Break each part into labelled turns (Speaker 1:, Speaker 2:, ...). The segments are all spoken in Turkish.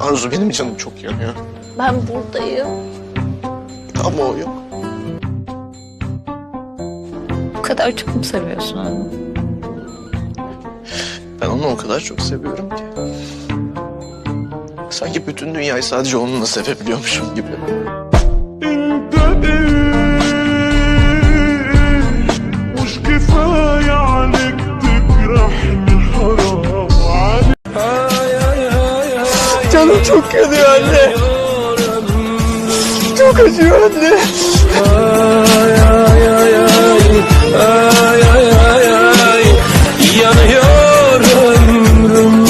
Speaker 1: Arzu benim canım çok yanıyor.
Speaker 2: Ben buradayım.
Speaker 1: Ama o yok.
Speaker 2: Bu kadar çok mu seviyorsun onu?
Speaker 1: Ben onu o kadar çok seviyorum ki. Sanki bütün dünyayı sadece onunla sevebiliyormuşum gibi. Canım çok yanıyor anne. Çok acıyor anne.
Speaker 3: Ay ay ay ay ay ay ay yanıyor ömrüm.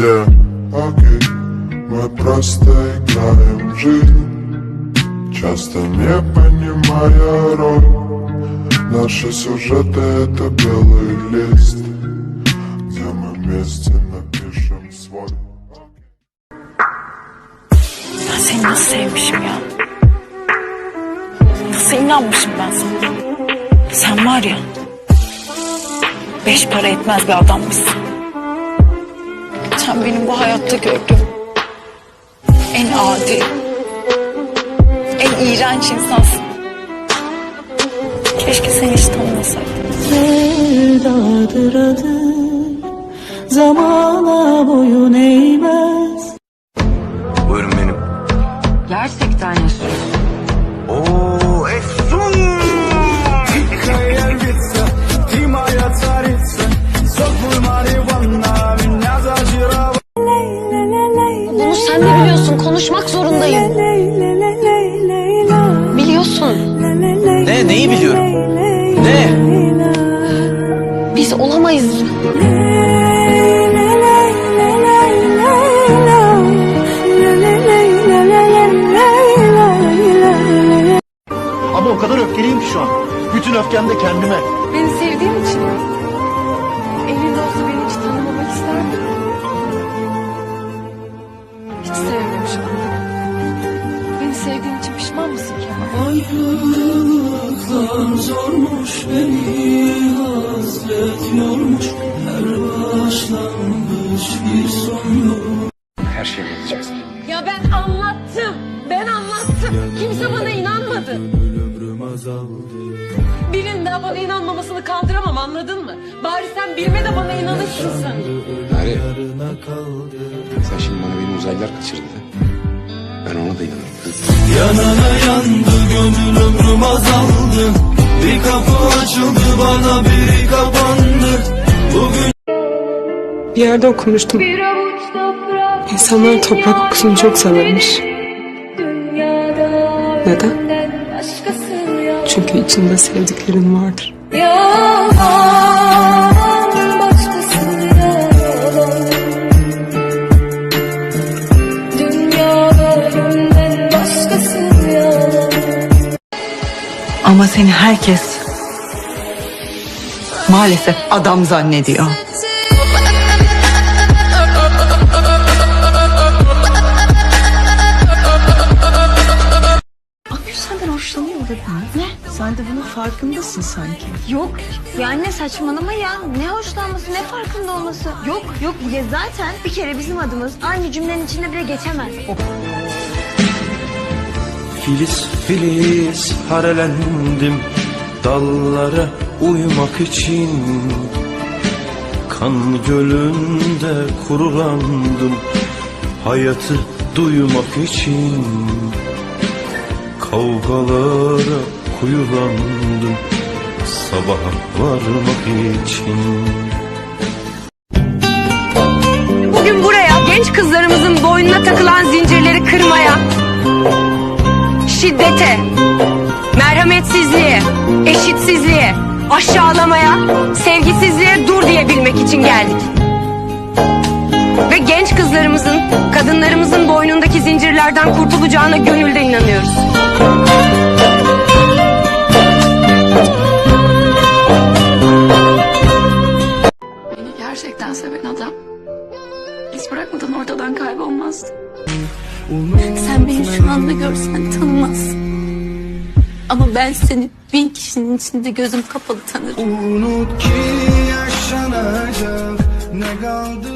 Speaker 3: Yeah, okay мы просто играем в жизнь Часто не понимая роль Наши сюжеты это белый лист Где мы вместе напишем свой
Speaker 2: Ben seni nasıl sevmişim ya? Nasıl inanmışım ben sana? Sen var ya, beş para etmez bir adammışsın. Sen benim bu hayatta gördüğüm en adi, en iğrenç insansın. Keşke seni hiç tanımasaydım.
Speaker 4: Sevdadır adı Zamana boyun eğmez
Speaker 2: Bunu sen de biliyorsun. Konuşmak zorundayım. Biliyorsun.
Speaker 1: Ne? Neyi biliyorum? Ne?
Speaker 2: Biz olamayız.
Speaker 5: Ama o kadar öfkeliyim ki şu an. Bütün öfkem de kendime.
Speaker 6: Beni sevdiğin için mi? Elinde olsa beni hiç tanımamak ister miydin? Hiç sevmemişim. Beni sevdiğin için pişman mısın Kemal?
Speaker 4: Ayrılıklar zormuş beni hasret yormuş Her başlangıç bir son yok
Speaker 7: Her şeyi bileceğiz.
Speaker 6: Ya ben anlattım. Ben anlattım. Kimse bana inanmadı. Birinin daha bana inanmamasını kaldıramam anladın mı? Bari sen birime de bana inanırsın sen.
Speaker 7: Nare, sen şimdi bana benim uzaylılar kaçırdı. Ben ona da inanırım.
Speaker 4: Yanana yandı gönül ömrüm azaldı Bir kapı açıldı bana biri kapandı Bugün
Speaker 8: Bir yerde okumuştum. İnsanlar toprak kokusunu çok severmiş. Neden? Çünkü içinde sevdiklerin vardır.
Speaker 9: Ama seni herkes maalesef adam zannediyor.
Speaker 4: senden hoşlanıyorum dedim. Ne? Sen de bunun farkındasın sanki.
Speaker 10: Yok ya anne saçmalama ya. Ne hoşlanması ne farkında olması. Yok yok ya zaten bir kere bizim adımız aynı cümlenin içinde bile geçemez.
Speaker 11: Filiz filiz harelendim dallara uyumak için Kan gölünde kurulandım hayatı duymak için Kavgalara kuyulandım sabaha varmak için
Speaker 6: Bugün buraya genç kızlarımızın boynuna takılan zincirleri kırmaya, şiddete, merhametsizliğe, eşitsizliğe, aşağılamaya, sevgisizliğe dur diyebilmek için geldik. Ve genç kızlarımızın, kadınlarımızın boynundaki zincirlerden kurtulacağına gönülde inanıyoruz. Gerçekten seven adam iz bırakmadan ortadan kaybolmazdı. Sen beni şu anda
Speaker 12: görsen tanımazsın. Ama ben seni bin kişinin içinde gözüm kapalı tanırım.
Speaker 4: Unut ki yaşanacak ne kaldı